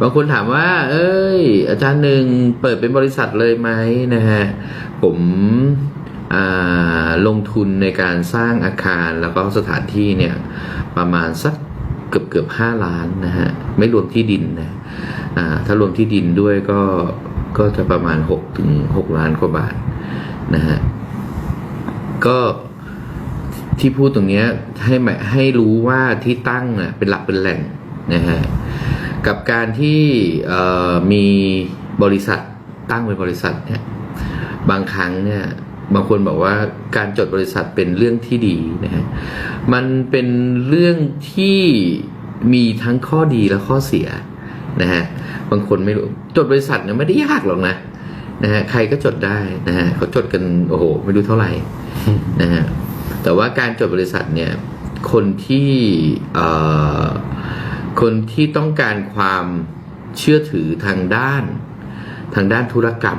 บางคนถามว่า เอ้ย อาจารย์หนึ่งเปิดเป็นบริษัทเลยไหมนะฮะ ผมลงทุนในการสร้างอาคารแล้วก็สถานที่เนี่ยประมาณสักเกือบเกือบห้าล้านนะฮะ ไม่รวมที่ดินนะอ่าถ้ารวมที่ดินด้วยก็ ก็จะประมาณหกถึงหกล้านกว่าบาทนะฮะก็ที่พูดตรงนี้ให้หมให้รู้ว่าที่ตั้งอะเป็นหลักเป็นแหล่งนะฮะกับการที่มีบริษัทตั้งเป็นบริษัทเนี่ยบางครั้งเนี่ยบางคนบอกว่าการจดบริษัทเป็นเรื่องที่ดีนะฮะมันเป็นเรื่องที่มีทั้งข้อดีและข้อเสีย นะฮะบางคนไม่รู้จดบริษัทเนี่ยไม่ได้ยากหรอกนะนะฮะใครก็จดได้นะฮะเขาจดกันโอ้โหไม่รู้เท่าไหร่นะฮะแต่ว่าการจดบริษัทเนี่ยคนที่เอ่อคนที่ต้องการความเชื่อถือทางด้าน ทางด้านธุรกรรม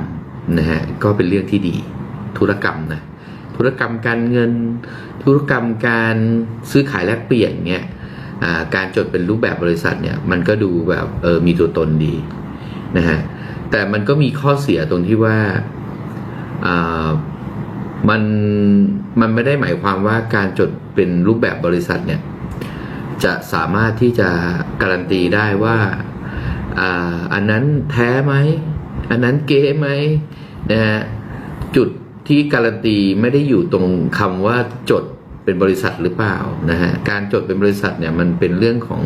นะฮะก็เป็นเรื่องที่ดีธุรกรรมนะธุรกรรมการเงิน ธุรกรรมการซื้อขายแลกเปลี่ยนเนี่ยอ่า การจดเป็นรูปแบบบริษัทเนี่ยมันก็ดูแบบเออมีตัวตนดีนะฮะแต่มันก็มีข้อเสียตรงที่ว่าอ่ามันมันไม่ได้หมายความว่าการจดเป็นรูปแบบบริษัทเนี่ยจะสามารถที่จะการันตีได้ว่าอ่าอันนั้นแท้ไหม อันนั้นเก๊ไหมนะฮะจุดที่การันตีไม่ได้อยู่ตรงคำว่าจด เป็นบริษัทหรือเปล่านะฮะการจดเป็นบริษัทเนี่ยมันเป็นเรื่องของ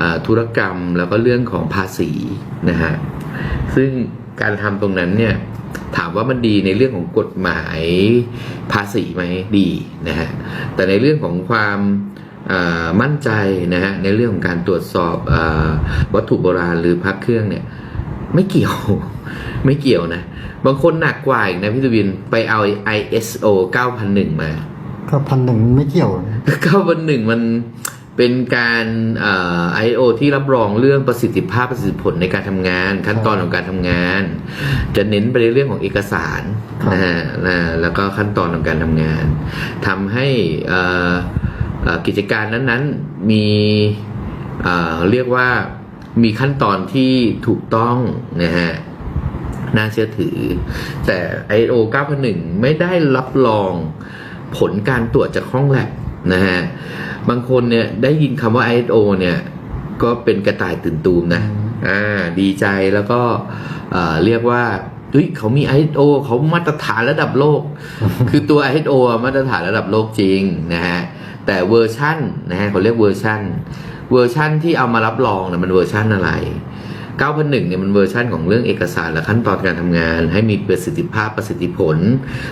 อธุรกรรมแล้วก็เรื่องของภาษีนะฮะซึ่งการทำตรงนั้นเนี่ยถามว่ามันดีในเรื่องของกฎหมายภาษีไหมดีนะฮะแต่ในเรื่องของความมั่นใจนะฮะในเรื่องของการตรวจสอบอวัตถุโบราณหรือพระเครื่องเนี่ยไม่เกี่ยวไม่เกี่ยวนะ บางคนหนักกว่าอีกนะพี่ตุวินไปเอา ISO 9001 มา ก็พันหนึ่งไม่เกี่ยว9001มันเป็นการอ่า IO ที่รับรองเรื่องประสิทธิภาพประสิทธิผลในการทำงาน ขั้นตอนของการทำงาน จะเน้นไปในเรื่องของเอกสารครับนะฮะนะแล้วก็ขั้นตอนของการทำงานทำให้อ่าอ่ากิจการนั้นๆมีอ่าเรียกว่ามีขั้นตอนที่ถูกต้องนะฮะน่าเชื่อถือ แต่ IO 9001 ไม่ได้รับรอง ผลการตรวจจากห้องแลบนะฮะบางคนเนี่ยได้ยินคำว่า ISO เนี่ยก็เป็นกระต่ายตื่นตูมนะอ่าดีใจแล้วก็เอ่อเรียกว่าเฮ้ยเขามี ISO เขามาตรฐานระดับโลก คือตัว ISO อะมาตรฐานระดับโลกจริงนะฮะแต่เวอร์ชั่นนะฮะเขาเรียกเวอร์ชั่น เวอร์ชั่นที่เอามารับรองเนี่ยมันเวอร์ชั่นอะไร 9001เนี่ยมันเวอร์ชั่นของเรื่องเอกสารและขั้นตอนการทำงาน ให้มีประสิทธิภาพประสิทธิผล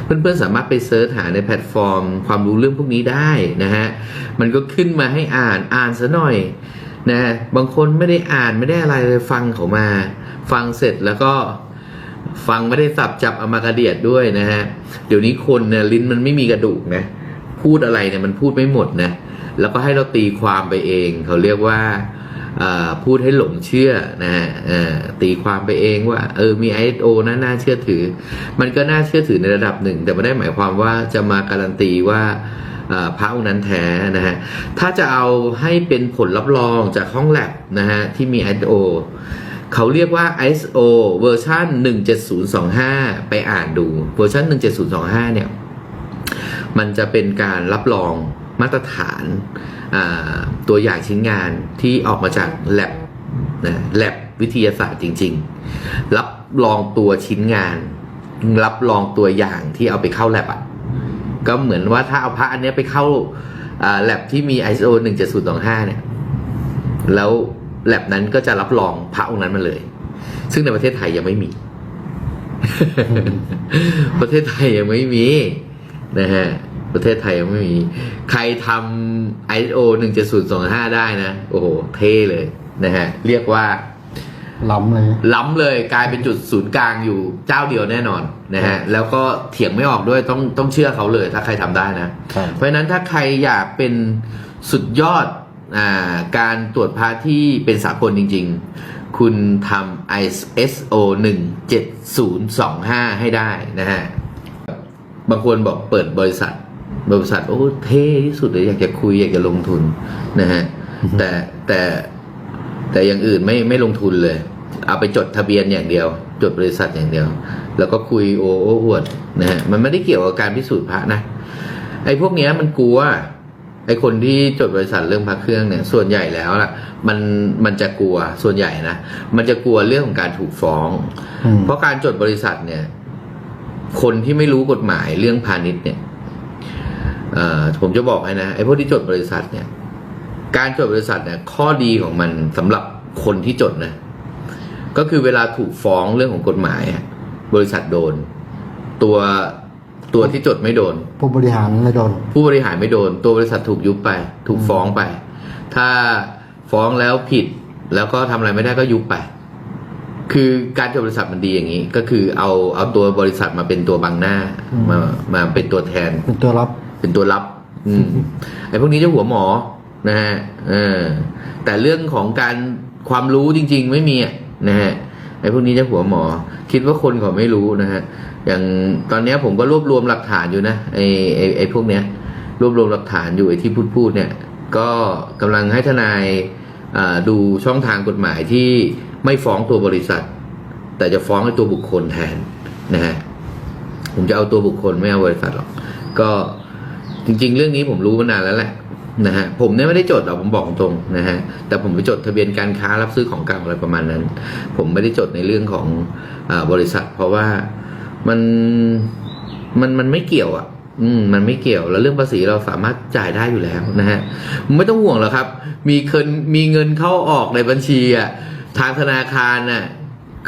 เพื่อนๆสามารถไปเซิร์ชหาในแพลตฟอร์ม ความรู้เรื่องพวกนี้ได้นะฮะมันก็ขึ้นมาให้อ่านอ่านซะหน่อยนะบางคนไม่ได้อ่านไม่ได้อะไรเลยฟังเขามา ฟังเสร็จแล้วก็ฟังไม่ได้สับจับเอามากระเดียดด้วยนะฮะเดี๋ยวนี้คนเนี่ยลิ้นมันไม่มีกระดูกนะพูดอะไรเนี่ยมันพูดไม่หมดนะแล้วก็ให้เราตีความไปเอง เขาเรียกว่าอ่า พูดให้หลงเชื่อนะฮะตีความไปเองว่าเออมี ISO นะน่าเชื่อถือ มันก็น่าเชื่อถือในระดับหนึ่ง แต่ไม่ได้หมายความว่าจะมาการันตีว่าอ่าพระองค์นั้นแท้นะฮะถ้าจะเอาให้เป็นผลรับรองจากห้องแลบนะฮะที่มี ISO เขาเรียกว่า ISO เวอร์ชัน17025 ไปอ่านดูเวอร์ชัน17025 เนี่ย มันจะเป็นการรับรอง มาตรฐานอ่าตัวอย่างชิ้นงานที่ออกมาจาก l ล b นะแลบวิทยาศาสตร์จริง ๆ รับรองตัวชิ้นงาน รับรองตัวอย่างที่เอาไปเข้า l ล b อะก็เหมือนว่าถ้าเอาพระอันเนี้ยไปเข้าแลบที่มี ISO 17025 เนี่ย แล้วแลบนั้นก็จะรับรองพระองค์นั้นมาเลย ซึ่งในประเทศไทยยังไม่มี ประเทศไทยยังไม่มีนะฮะ ประเทศไทยยังไม่มี ใครทำ ISO 17025 ได้นะ โอ้โห เท่เลยนะฮะ เรียกว่า ล้ำเลย ล้ำเลยกลายเป็นจุดศูนย์กลางอยู่เจ้าเดียวแน่นอนนะฮะ แล้วก็เถียงไม่ออกด้วยต้องต้องเชื่อเขาเลยถ้าใครทำได้นะ ครับ เพราะฉะนั้นถ้าใครอยากเป็นสุดยอดอาการตรวจพระที่เป็นสากลจริง ๆ คุณทำ ISO 17025 ให้ได้นะฮะ บางคนบอกเปิดบริษัท บริษัทโอ้เท่ที่สุดเลยอยากจะคุยอยากจะลงทุนนะฮะแต่แต่แต่อย่างอื่นไม่ไม่ลงทุนเลย เอาไปจดทะเบียนอย่างเดียว จดบริษัทอย่างเดียว แล้วก็คุยโอ้โอ้อวดนะฮะมันไม่ได้เกี่ยวกับการพิสูจน์พระนะไอ้พวกเนี้ยมันกลัวไอ้คนที่จดบริษัทเรื่องพระเครื่องเนี่ย ส่วนใหญ่แล้วล่ะ มันมันจะกลัวส่วนใหญ่นะมันจะกลัวเรื่องของการถูกฟ้องอืมเพราะการจดบริษัทเนี่ย คนที่ไม่รู้กฎหมายเรื่องพาณิชย์เนี่ยเอ่อ ผมจะบอกให้นะไอ้พวกที่จดบริษัทเนี่ย การจดบริษัทเนี่ยข้อดีของมันสำหรับคนที่จดนะ ก็คือเวลาถูกฟ้องเรื่องของกฎหมายอะบริษัทโดน ตัวตัวที่จดไม่โดน ผู้บริหารไม่โดน ผู้บริหารไม่โดน ตัวบริษัทถูกยุบไป ถูกฟ้องไป ถ้าฟ้องแล้วผิดแล้วก็ทำอะไรไม่ได้ก็ยุบไป คือการจดบริษัทมันดีอย่างนี้ ก็คือเอาเอาตัวบริษัทมาเป็นตัวบังหน้าอืมมามาเป็นตัวแทน เป็นตัวรับ เป็นตัวรับ อืมไอ้พวกนี้จะหัวหมอนะฮะเออแต่เรื่องของการความรู้จริง ๆ ไม่มีอะนะฮะไอ้พวกนี้จะหัวหมอ คิดว่าคนเขาไม่รู้นะฮะอย่างตอนเนี้ยผมก็รวบรวมหลักฐานอยู่นะไอ้ไอ้ไอ้พวกเนี้ย รวบรวมหลักฐานอยู่ไอ้ที่พูดพูดเนี่ย ก็กำลังให้ทนายอ่าดูช่องทางกฎหมายที่ไม่ฟ้องตัวบริษัท แต่จะฟ้องไอ้ตัวบุคคลแทนนะฮะผมจะเอาตัวบุคคลไม่เอาบริษัทหรอกก็ จริง ๆ เรื่องนี้ผมรู้มานานแล้วแหละนะฮะผมเนี่ยไม่ได้จดหรอกผมบอกตรงนะฮะแต่ผมไปจดทะเบียนการค้ารับซื้อของเก่าอะไรประมาณนั้น ผมไม่ได้จดในเรื่องของอบริษัท เพราะว่ามันมันมันไม่เกี่ยวอะ อืม มันไม่เกี่ยวแล้วเรื่องภาษีเราสามารถจ่ายได้อยู่แล้วนะฮะไม่ต้องห่วงหรอกครับ มีเงินมีเงินเข้าออกในบัญชีอะทางธนาคารน่ะ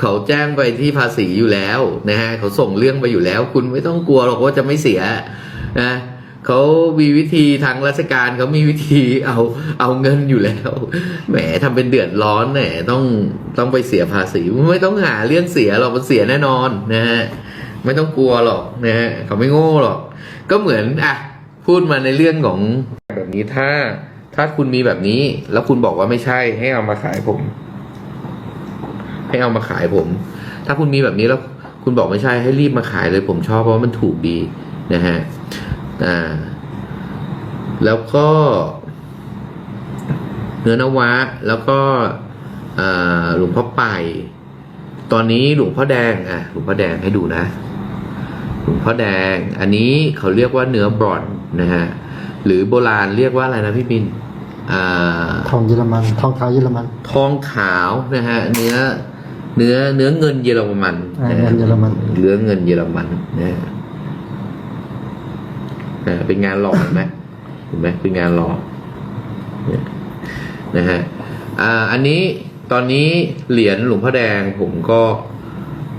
เขาแจ้งไปที่ภาษีอยู่แล้วนะฮะเขาส่งเรื่องไปอยู่แล้ว คุณไม่ต้องกลัวหรอกว่าจะไม่เสียนะ เขามีวิธีทางราชการเขามีวิธีเอาเอาเงินอยู่แล้ว แหมทำเป็นเดือดร้อนแหมต้องต้องไปเสียภาษีไม่ต้องหาเรื่องเสียหรอกมันเสียแน่นอนนะฮะไม่ต้องกลัวหรอกนะฮะเขาไม่โง่หรอก ก็เหมือนอะพูดมาในเรื่องของแบบนี้ถ้าถ้าคุณมีแบบนี้ แล้วคุณบอกว่าไม่ใช่ ให้เอามาขายผม ให้เอามาขายผม ถ้าคุณมีแบบนี้แล้วคุณบอกไม่ใช่ให้รีบมาขายเลยผมชอบเพราะมันถูกดีนะฮะ อ่าแล้วก็เนื้อนวะ แล้วก็อ่าหลวงพ่อไปายตอนนี้หลวงพ่อแดงอะหลวงพ่อแดงให้ดูนะ หลวงพ่อแดง อันนี้เขาเรียกว่าเนื้อบรอนซ์นะฮะ หรือโบราณเรียกว่าอะไรนะพี่บินอ่าทองเยอรมัน ทองขาวเยอรมัน ทองขาวนะฮะ เนื้อ เนื้อ เนื้อเงินเยอรมันอ่านะฮะเงินเยอรมันเนื้อเงินเยอรมันนะฮะ อ่าเป็นงานหล่อเห็นไหมเห็นไหมเป็นงานหล่อเนี่ยนะฮะอ่าอันนี้ตอนนี้เหรียญหลวงพ่อแดงผมก็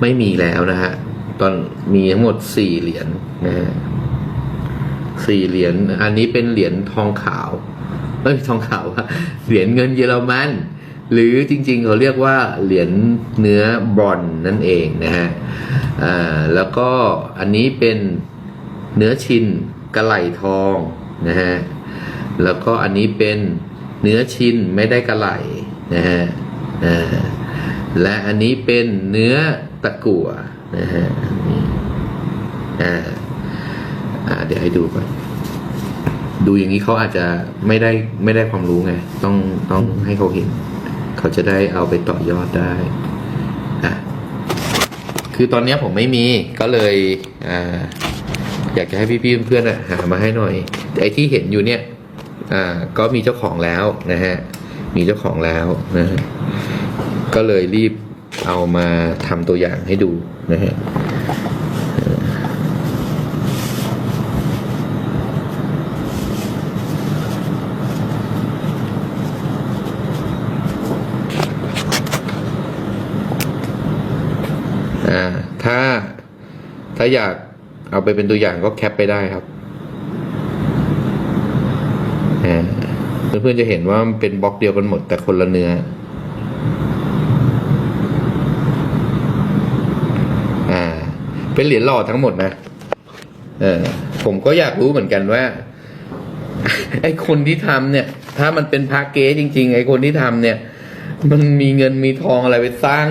ไม่มีแล้วนะฮะตอนมีทั้งหมดสี่เหรียญนะฮะสี่เหรียญอันนี้เป็นเหรียญทองขาวเอ้ยทองขาวเหรียญเงินเยอรมันหรือจริงๆเขาเรียกว่าเหรียญเนื้อบรอนนั่นเองนะฮะ อ่า แล้วก็อันนี้เป็นเนื้อชิน กระไหลทองนะฮะแล้วก็อันนี้เป็นเนื้อชินไม่ได้กระไหลนะฮะและอันนี้เป็นเนื้อตะกั่วนะฮะอ่าอ่าเดี๋ยวให้ดูก่อนดูอย่างนี้เขาอาจจะไม่ได้ไม่ได้ความรู้ไง ต้องต้องให้เขาเห็น เขาจะได้เอาไปต่อยอดได้อะคือตอนนี้ผมไม่มีก็เลยอ่า อยากจะให้พี่ๆเพื่อนๆอะหามาให้หน่อยไอ้ที่เห็นอยู่เนี่ยอ่าก็มีเจ้าของแล้วนะฮะมีเจ้าของแล้วนะฮะก็เลยรีบเอามาทำตัวอย่างให้ดูนะฮะอ่าถ้าถ้าอยาก เอาไปเป็นตัวอย่างก็แคปไปได้ครับเพื่อนๆจะเห็นว่ามันเป็นบล็อกเดียวกันหมดแต่คนละเนื้ออ่าเป็นเหรียญหล่อทั้งหมดนะเออผมก็อยากรู้เหมือนกันว่า ไอคนที่ทำเนี่ย ถ้ามันเป็นพระเก๊จริง ๆ ไอคนที่ทำเนี่ย มันมีเงินมีทองอะไรไปสร้าง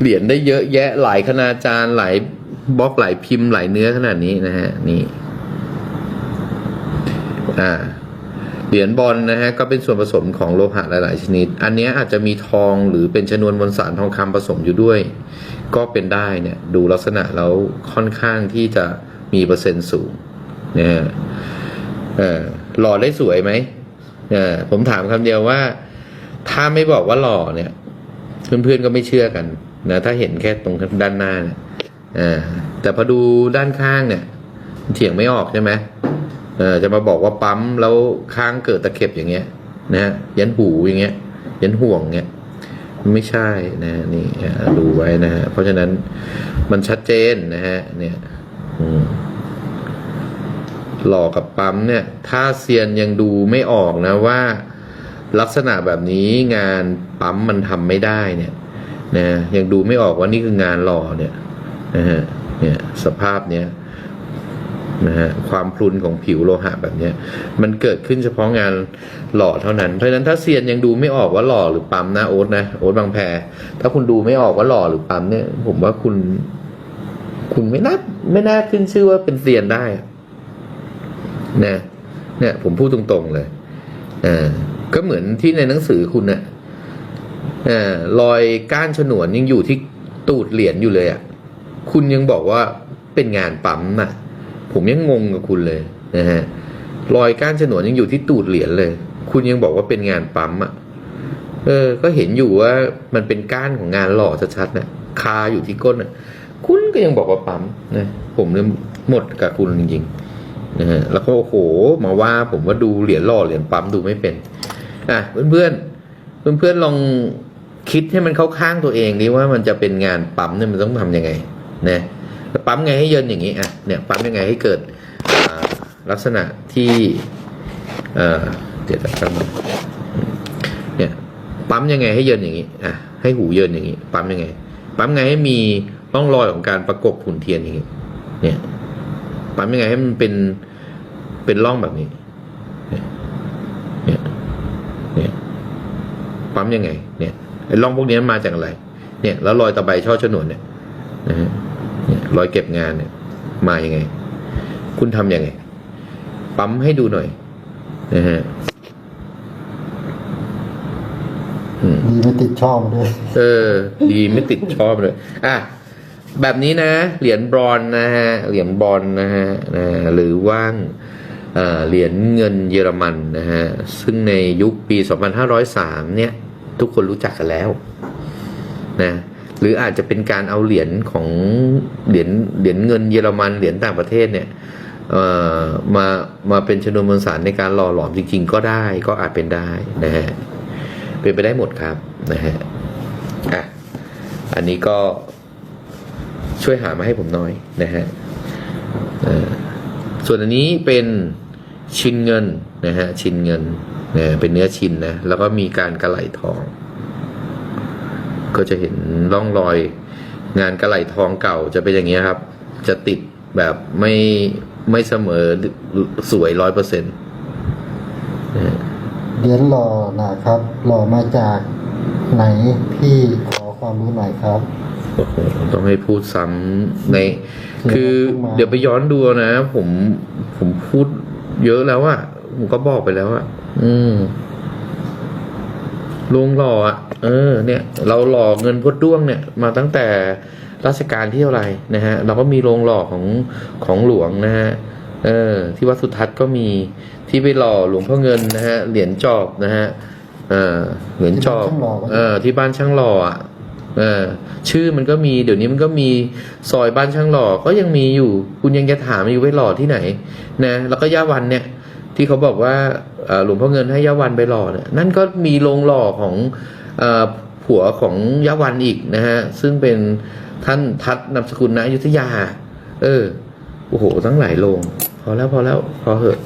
เหรียญได้เยอะแยะหลายคณาจารย์หลาย บล็อกหลายพิมพ์หลายเนื้อขนาดนี้นะฮะนี่อ่าเหรียญบอลนะฮะก็เป็นส่วนผสมของโลหะหลาย ๆ ชนิด อันนี้อาจจะมีทองหรือเป็นชนวนมวลสารทองคำผสมอยู่ด้วย ก็เป็นได้เนี่ยดูลักษณะแล้วค่อนข้างที่จะมีเปอร์เซ็นต์สูงนะฮะเออหล่อได้สวยไหมเออผมถามคำเดียวว่า ถ้าไม่บอกว่าหล่อเนี่ย เพื่อน ๆ ก็ไม่เชื่อกันนะถ้าเห็นแค่ตรงด้านหน้าเนี่ย อแต่พอดูด้านข้างเนี่ยเถียงไม่ออกใช่ไหมเออจะมาบอกว่าปั๊มแล้วข้างเกิดตะเข็บอย่างเงี้ยนะฮะยันหูอย่างเงี้ย ยันห่วงเงี้ยไม่ใช่นะนี่ดูไว้นะฮะเพราะฉะนั้นมันชัดเจนนะฮะเนี่ยหลอกกับปั๊มเนี่ย ถ้าเซียนยังดูไม่ออกนะว่า ลักษณะแบบนี้งานปั๊มมันทำไม่ได้เนี่ยนะยังดูไม่ออกว่านี่คืองานหล่อเนี่ย นะฮะเนี่ยสภาพเนี้ยนะฮะความพรุนของผิวโลหะแบบเนี้ยมันเกิดขึ้นเฉพาะงานหล่อเท่านั้น เพราะฉะนั้นถ้าเซียนยังดูไม่ออกว่าหล่อหรือปั๊มนะโอ๊ตนะโอ๊ตบางแพถ้าคุณดูไม่ออกว่าหล่อหรือปั๊มเนี่ย ผมว่าคุณ คุณไม่น่าไม่น่าขึ้นชื่อว่าเป็นเซียนได้นะเนี่ย ผมพูดตรงๆเลยอ่าก็เหมือนที่ในหนังสือคุณน่ะอ่ารอยก้านฉนวนยังอยู่ที่ตูดเหรียญอยู่เลยอะ คุณยังบอกว่าเป็นงานปั๊มอะ ผมยังงงกับคุณเลยนะฮะรอยก้านฉนวนยังอยู่ที่ตูดเหรียญเลย คุณยังบอกว่าเป็นงานปั๊มอะ เออ ก็เห็นอยู่ว่ามันเป็นก้านของงานหล่อชัดๆนะคาอยู่ที่ก้นอะ คุณก็ยังบอกว่าปั๊มนะผมเลยหมดกับคุณจริงๆนะฮะแล้วก็โอ้โหมาว่าผมว่าดูเหรียญหล่อเหรียญปั๊มดูไม่เป็นอะเพื่อนๆเพื่อนๆลองคิดให้มันเข้าข้างตัวเองดิว่ามันจะเป็นงานปั๊มเนี่ยมันต้องทำยังไง นะปั๊มไงให้เยินอย่างนี้อะเนี่ยปั๊มยังไงให้เกิดลักษณะที่เดี๋ยวจะทำเนี่ยปั๊มยังไงให้เยินอย่างนี้อะให้หูเยินอย่างนี้ ปั๊มยังไง ปั๊มไงให้มีร่องรอยของการประกบหุ่นเทียนอย่างนี้ เนี่ย ปั๊มยังไงให้มันเป็นเป็นร่องแบบนี้ เนี่ยเนี่ยปั๊มยังไง เนี่ยไอ้ร่องพวกนี้มาจากอะไร เนี่ย แล้วรอยตะไบช่อฉนวนเนี่ยนะฮะ รอยเก็บงานเนี่ยมายังไง คุณทำยังไง ปั๊มให้ดูหน่อยนะฮะอืมดีไม่ติดช่องด้วยเออ ดีไม่ติดชอบเลย อะ แบบนี้นะ เหรียญบรอนซ์นะฮะ เหรียญบรอนซ์นะฮะนะหรือว่างเอ่อเหรียญเงินเยอรมันนะฮะ ซึ่งในยุคปี 2503 เนี่ย ทุกคนรู้จักกันแล้ว นะ หรืออาจจะเป็นการเอาเหรียญของเหรียญเหรียญเงินเยอรมันเหรียญต่างประเทศเนี่ยมามาเป็นชนวนมวลสารในการหล่อหลอมจริง ๆ ก็ได้ก็อาจเป็นได้นะฮะเป็นไปได้หมดครับนะฮะอะอันนี้ก็ช่วยหามาให้ผมน้อยนะฮะส่วนอันนี้เป็นชิ้นเงินนะฮะชิ้นเงินนะเป็นเนื้อชิ้นนะแล้วก็มีการกระไหลทอง ก็จะเห็นร่องรอยงานกระไหลทองเก่าจะเป็นอย่างนี้ยครับ จะติดแบบไม่ไม่เสมอสวยร้อยเปอร์เซ็นต์เหรียญหล่อนะครับ หล่อมาจากไหนพี่ขอความรู้หน่อยครับโอ้โหต้องให้พูดซ้ำใน คือพูดมาเดี๋ยวไปย้อนดูนะ ผมผมพูดเยอะแล้วอะผมก็บอกไปแล้วอะอืมลุงหล่ออะ เออเนี่ยเราหล่อเงินพดด้วงเนี่ยมาตั้งแต่รัชกาลที่เท่าไหร่นะฮะเราก็มีโรงหล่อของของหลวงนะฮะเออที่วัดสุทัศน์ก็มีที่ไปหล่อหลวงพ่อเงินนะฮะเหรียญจอบนะฮะเออเหรียญจอบที่บ้านช่างหล่อปะเออที่บ้านช่างหล่ออะเออชื่อมันก็มีเดี๋ยวนี้มันก็มีซอยบ้านช่างหล่อก็ยังมีอยู่คุณยังจะถามอยู่ไว้หล่อที่ไหนนะแล้วก็ย่าวันเนี่ยที่เขาบอกว่าเอ่อหลวงพ่อเงินให้ย่าวันไปหล่อเนี่ยนั่นก็มีโรงหล่อของเอ่อ ผัวของยะวันอีกนะฮะ ซึ่งเป็นท่านทัดนามสกุลนะยุทธยา เออ โอ้โห ทั้งหลายโรงพอแล้วพอแล้วพอเหอะ